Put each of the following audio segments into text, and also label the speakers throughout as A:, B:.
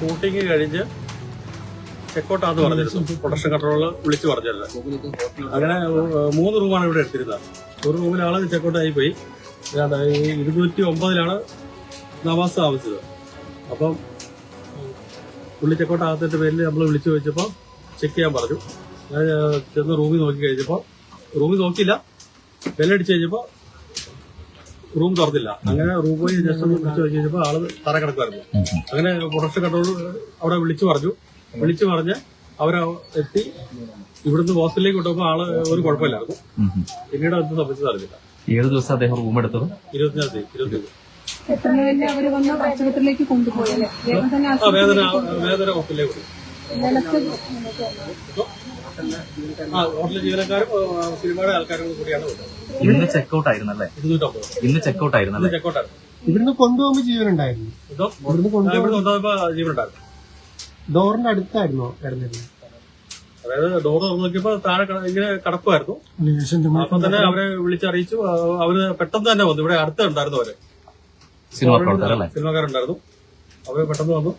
A: Shooting കഴിഞ്ഞ് ചെക്കോട്ടാന്ന് പറഞ്ഞിരുന്നു. Production control വിളിച്ചു പറഞ്ഞല്ല അങ്ങനെ മൂന്ന് റൂമാണ് ഇവിടെ എടുത്തിരുന്നത്. ഒരു റൂമിൽ ആൾ ചെക്കോട്ടായി പോയി. ഇരുന്നൂറ്റി ഒമ്പതിലാണ് നവാസ് താമസിച്ചത്. അപ്പം പുള്ളി ചെക്കോട്ടാകത്തിന്റെ പേരിൽ നമ്മൾ വിളിച്ചു വെച്ചപ്പോൾ ചെക്ക് ചെയ്യാൻ പറഞ്ഞു. ഞാൻ ചെന്ന് റൂമിൽ നോക്കി കഴിഞ്ഞപ്പോൾ റൂമിൽ നോക്കിയില്ല. ബെല്ലടിച്ച് കഴിഞ്ഞപ്പോൾ റൂം തുറന്നില്ല. അങ്ങനെ റൂം പോയി ജസ്റ്റ് ഒന്ന് വിളിച്ചു നോക്കി കഴിഞ്ഞപ്പോൾ ആൾ തറ കിടക്കുമായിരുന്നു അങ്ങനെ പ്രൊഡക്ഷൻ കണ്ടോട് അവിടെ വിളിച്ചു പറഞ്ഞു. വിളിച്ചു പറഞ്ഞ് അവർ എത്തി. ഇവിടുന്ന് ഹോസ്റ്റലിലേക്ക് കൊണ്ടുപോകുമ്പോൾ ആൾ ഒരു കുഴപ്പമില്ലായിരുന്നു. പിന്നീട് അത് സംബന്ധിച്ച് അറിഞ്ഞില്ല.
B: ഏത് ദിവസം അദ്ദേഹം റൂം എടുത്തത്?
A: ഇരുപത്തിനാം തീയതി ഇരുപത്തി അവർ വേദന വേദന ഹോസ്റ്റലിലേക്ക്
B: ഇന്ന് ചെക്ക്ഔട്ട് ആയിരുന്നല്ലേ? ഇന്ന് ചെക്ക്ഔട്ട് ആയിരുന്നല്ലേ?
C: ഇവിടുന്ന് കൊണ്ടുപോകുമ്പോ ജീവനുണ്ടായിരുന്നു.
A: ഇതോ
C: ഇവിടുന്ന്
A: കൊണ്ടുപോകുമ്പോ ജീവനുണ്ടായിരുന്നു.
C: ഡോറിന്റെ അടുത്തായിരുന്നു കിടന്നിരുന്നത്.
A: അതായത് ഡോർ തുറന്ന് നോക്കിയപ്പോ താഴെ ഇങ്ങനെ കടപ്പായിരുന്നു അപ്പൊ തന്നെ അവരെ വിളിച്ചറിയിച്ചു. അവർ പെട്ടെന്ന് തന്നെ വന്നു. ഇവിടെ അടുത്തുണ്ടായിരുന്നു
B: അവർ.
A: സിനിമക്കാരുണ്ടായിരുന്നു. അവർ പെട്ടെന്ന് വന്നു.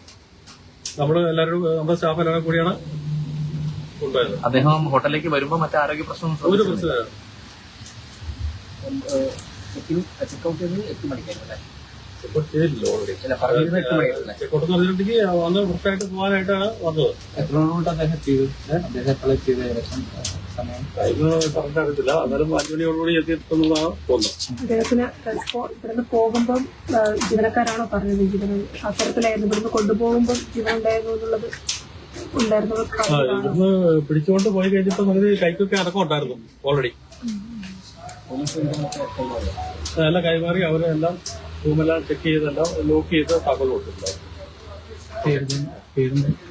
A: നമ്മൾ എല്ലാവരും നമ്മുടെ സ്റ്റാഫ് എല്ലാവരും കൂടിയാണ് കൊണ്ടുപോയത്
B: അദ്ദേഹം ഹോട്ടലിലേക്ക് വരുമ്പോ മറ്റു ആരോഗ്യ പ്രശ്നം
A: ഒരു പ്രശ്നമില്ല.
D: ചെക്കൗട്ട് ചെയ്തത് എട്ട് മണിക്കായിരുന്നു
A: ചെക്കൗട്ട് ചെയ്തില്ല ഓൾറെഡി ചെക്കൗട്ട് എന്ന് പറഞ്ഞിട്ടുണ്ടെങ്കിൽ അന്ന് പോകാനായിട്ടാണ് വന്നത്.
D: എത്ര മണിക്കൂട്ട് അദ്ദേഹം ചെയ്തു? അദ്ദേഹം എപ്പോഴും ചെയ്ത ഏകദേശം സമയം
A: ടൈം കറക്റ്റ് അറിയത്തില്ല എന്നാലും അഞ്ചു മണിയോടുകൂടി എത്തിയിട്ടുള്ളതാണ് തോന്നുന്നത്.
E: അദ്ദേഹത്തിന് ട്രാൻസ്പോ- ഇവിടുന്ന് പോകുമ്പം ആ, ജീവനക്കാരാണോ പറഞ്ഞത്? ജീവനം അത്തരത്തിലായിരുന്നു ഇവിടുന്ന് കൊണ്ടുപോകുമ്പം ജീവൻ ഉണ്ടായിരുന്നു എന്നുള്ളത് ഉണ്ടായിരുന്നു
A: ആ, ഇവിടുന്ന് പിടിച്ചുകൊണ്ട് പോയി കഴിഞ്ഞപ്പോ നമുക്ക് കൈക്കൊക്കെ അടക്കം ഉണ്ടായിരുന്നു ഓൾറെഡി എല്ലാം കൈമാറി അവരെല്ലാം റൂമെല്ലാം ചെക്ക് ചെയ്തെല്ലാം ലോക്ക് ചെയ്ത് താക്കോൽ കൊടുത്തിട്ടുണ്ടായിരുന്നു
B: ആ,